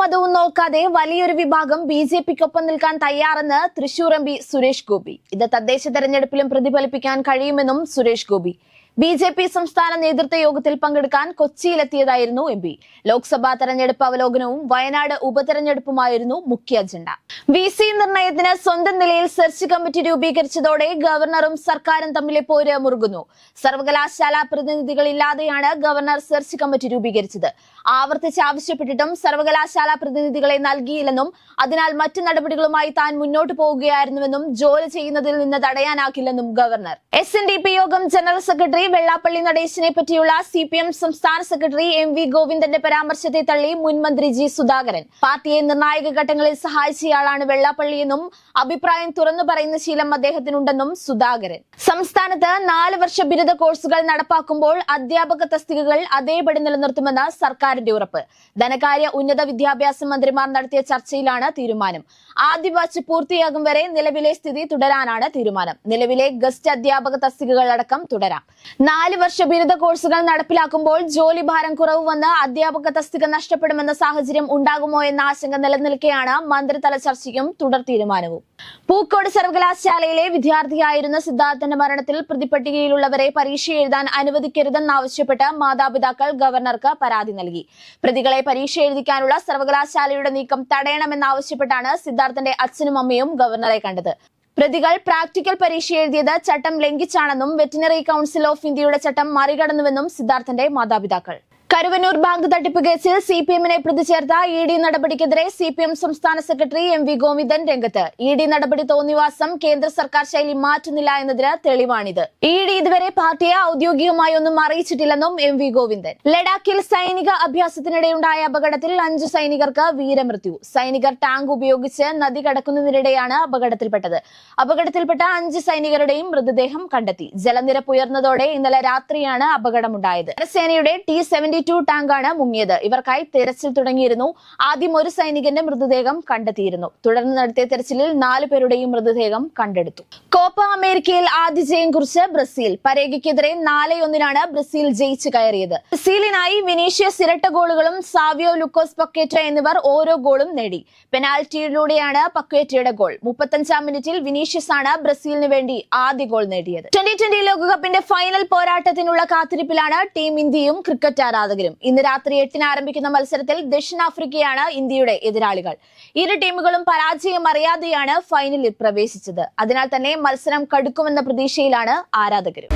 മതവും നോക്കാതെ വലിയൊരു വിഭാഗം ബി ജെ പിക്കൊപ്പം നിൽക്കാൻ തയ്യാറെന്ന് തൃശൂർ എം പി സുരേഷ് ഗോപി. ഇത് തദ്ദേശ തെരഞ്ഞെടുപ്പിലും പ്രതിഫലിപ്പിക്കാൻ കഴിയുമെന്നും Suresh Gopi. B J P സംസ്ഥാന നേതൃത്വ യോഗത്തിൽ പങ്കെടുക്കാൻ കൊച്ചിയിലെത്തിയതായിരുന്നു എം പി. ലോക്സഭാ തെരഞ്ഞെടുപ്പ് അവലോകനവും വയനാട് ഉപതെരഞ്ഞെടുപ്പുമായിരുന്നു മുഖ്യ അജണ്ട. വി സി നിർണയത്തിന് സ്വന്തം നിലയിൽ സെർച്ച് കമ്മിറ്റി രൂപീകരിച്ചതോടെ ഗവർണറും സർക്കാരും തമ്മിലെ പോര് മുറുകുന്നു. സർവകലാശാല പ്രതിനിധികളില്ലാതെയാണ് ഗവർണർ സെർച്ച് കമ്മിറ്റി രൂപീകരിച്ചത്. ആവർത്തിച്ച് ആവശ്യപ്പെട്ടിട്ടും സർവകലാശാല പ്രതിനിധികളെ നൽകിയില്ലെന്നും അതിനാൽ മറ്റു നടപടികളുമായി താൻ മുന്നോട്ട് പോവുകയായിരുന്നുവെന്നും ജോലി ചെയ്യുന്നതിൽ നിന്ന് തടയാനാക്കില്ലെന്നും ഗവർണർ. എസ് യോഗം ജനറൽ സെക്രട്ടറി വെള്ളാപ്പള്ളി നടേശിനെ പറ്റിയുള്ള സി സംസ്ഥാന സെക്രട്ടറി എം വി ഗോവിന്ദന്റെ പരാമർശത്തെ തള്ളി മുൻമന്ത്രി ജി സുധാകരൻ. പാർട്ടിയെ നിർണായക ഘട്ടങ്ങളിൽ സഹായിച്ചയാളാണ് വെള്ളാപ്പള്ളിയെന്നും അഭിപ്രായം തുറന്നു പറയുന്ന ശീലം അദ്ദേഹത്തിനുണ്ടെന്നും സുധാകരൻ. സംസ്ഥാനത്ത് നാല് വർഷ ബിരുദ കോഴ്സുകൾ നടപ്പാക്കുമ്പോൾ അധ്യാപക തസ്തികകൾ അതേപടി നിലനിർത്തുമെന്ന് സർക്കാരിന്റെ ഉറപ്പ്. ധനകാര്യ ഉന്നത വിദ്യാഭ്യാസ മന്ത്രിമാർ നടത്തിയ ചർച്ചയിലാണ് തീരുമാനം. ആദ്യ ബാച്ച് പൂർത്തിയാകും വരെ നിലവിലെ സ്ഥിതി തുടരാനാണ് തീരുമാനം. നിലവിലെ ഗസ്റ്റ് അധ്യാപക തസ്തികകൾ അടക്കം തുടരാം. നാല് വർഷ ബിരുദ കോഴ്സുകൾ നടപ്പിലാക്കുമ്പോൾ ജോലി ഭാരം കുറവ് വന്ന് അധ്യാപക തസ്തിക നഷ്ടപ്പെടുമെന്ന സാഹചര്യം ഉണ്ടാകുമോ എന്ന ആശങ്ക നിലനിൽക്കെയാണ് മന്ത്രിതല ചർച്ചയ്ക്കും തുടർ തീരുമാനവും. പൂക്കോട് സർവകലാശാലയിലെ വിദ്യാർത്ഥിയായിരുന്ന സിദ്ധാർത്ഥന്റെ മരണത്തിൽ പ്രതിപട്ടികയിലുള്ളവരെ പരീക്ഷ എഴുതാൻ അനുവദിക്കരുതെന്നാവശ്യപ്പെട്ട് മാതാപിതാക്കൾ ഗവർണർക്ക് പരാതി നൽകി. പ്രതികളെ പരീക്ഷ എഴുതിക്കാനുള്ള സർവകലാശാലയുടെ നീക്കം തടയണമെന്നാവശ്യപ്പെട്ടാണ് സിദ്ധാർത്ഥന്റെ അച്ഛനും അമ്മയും ഗവർണറെ കണ്ടത്. പ്രതികൾ പ്രാക്ടിക്കൽ പരീക്ഷ എഴുതിയത് ചട്ടം ലംഘിച്ചാണെന്നും വെറ്റിനറി കൌൺസിൽ ഓഫ് ഇന്ത്യയുടെ ചട്ടം മറികടന്നുവെന്നും സിദ്ധാർത്ഥന്റെ മാതാപിതാക്കൾ. കരുവന്നൂർ ബാങ്ക് തട്ടിപ്പ് കേസിൽ സി പി എമ്മിനെ പ്രതി ചേർത്ത ഇ ഡി നടപടിക്കെതിരെ സി പി എം സംസ്ഥാന സെക്രട്ടറി എം വി ഗോവിന്ദൻ രംഗത്ത്. ഇ ഡി നടപടി തോന്നിവാസം കേന്ദ്ര സർക്കാർ ശൈലി മാറ്റുന്നില്ല എന്നതിന് തെളിവാണിത്. ഇ ഡി ഇതുവരെ പാർട്ടിയെ ഔദ്യോഗികമായി ഒന്നും അറിയിച്ചിട്ടില്ലെന്നും എം വി ഗോവിന്ദൻ. ലഡാക്കിൽ സൈനിക അഭ്യാസത്തിനിടെയുണ്ടായ അപകടത്തിൽ അഞ്ചു സൈനികർക്ക് വീരമൃത്യു. സൈനികർ ടാങ്ക് ഉപയോഗിച്ച് നദി കടക്കുന്നതിനിടെയാണ് അപകടത്തിൽപ്പെട്ടത്. അപകടത്തിൽപ്പെട്ട അഞ്ച് സൈനികരുടെയും മൃതദേഹം കണ്ടെത്തി. ജലനിരപ്പ് ഉയർന്നതോടെ ഇന്നലെ രാത്രിയാണ് അപകടമുണ്ടായത്. കരസേനയുടെ ടി സെവന്റി ടു ടാങ്കാണ് മുങ്ങിയത്. ഇവർക്കായി തെരച്ചിൽ തുടങ്ങിയിരുന്നു. ആദ്യം ഒരു സൈനികന്റെ മൃതദേഹം കണ്ടെത്തിയിരുന്നു. തുടർന്ന് നടത്തിയ തെരച്ചിലിൽ നാലു പേരുടെയും മൃതദേഹം കണ്ടെടുത്തു. കോപ്പ അമേരിക്കയിൽ ആദ്യ ജയം കുറിച്ച് ബ്രസീൽ. പരേഗയ്ക്കെതിരെ നാല് ഒന്നിനാണ് ബ്രസീൽ ജയിച്ചു കയറിയത്. ബ്രസീലിനായി വിനീഷ്യസ് ഇരട്ട ഗോളുകളും സാവിയോ ലുക്കോസ് പക്കേറ്റ എന്നിവർ ഓരോ ഗോളും നേടി. പെനാൽറ്റിയിലൂടെയാണ് പക്കേറ്റയുടെ ഗോൾ. മുപ്പത്തഞ്ചാം മിനിറ്റിൽ വിനീഷ്യസ് ആണ് ബ്രസീലിന് വേണ്ടി ആദ്യ ഗോൾ നേടിയത്. ട്വന്റി ട്വന്റി ലോകകപ്പിന്റെ ഫൈനൽ പോരാട്ടത്തിനുള്ള കാത്തിരിപ്പിലാണ് ടീം ഇന്ത്യയും ക്രിക്കറ്റ് ആരാധകരും ഇന്ന് രാത്രി എട്ടിന് ആരംഭിക്കുന്ന മത്സരത്തിൽ ദക്ഷിണാഫ്രിക്കയാണ് ഇന്ത്യയുടെ എതിരാളികൾ. ഇരു ടീമുകളും പരാജയം അറിയാതെയാണ് ഫൈനലിൽ പ്രവേശിച്ചത്. അതിനാൽ തന്നെ മത്സരം കടുക്കുമെന്ന പ്രതീക്ഷയിലാണ് ആരാധകരും.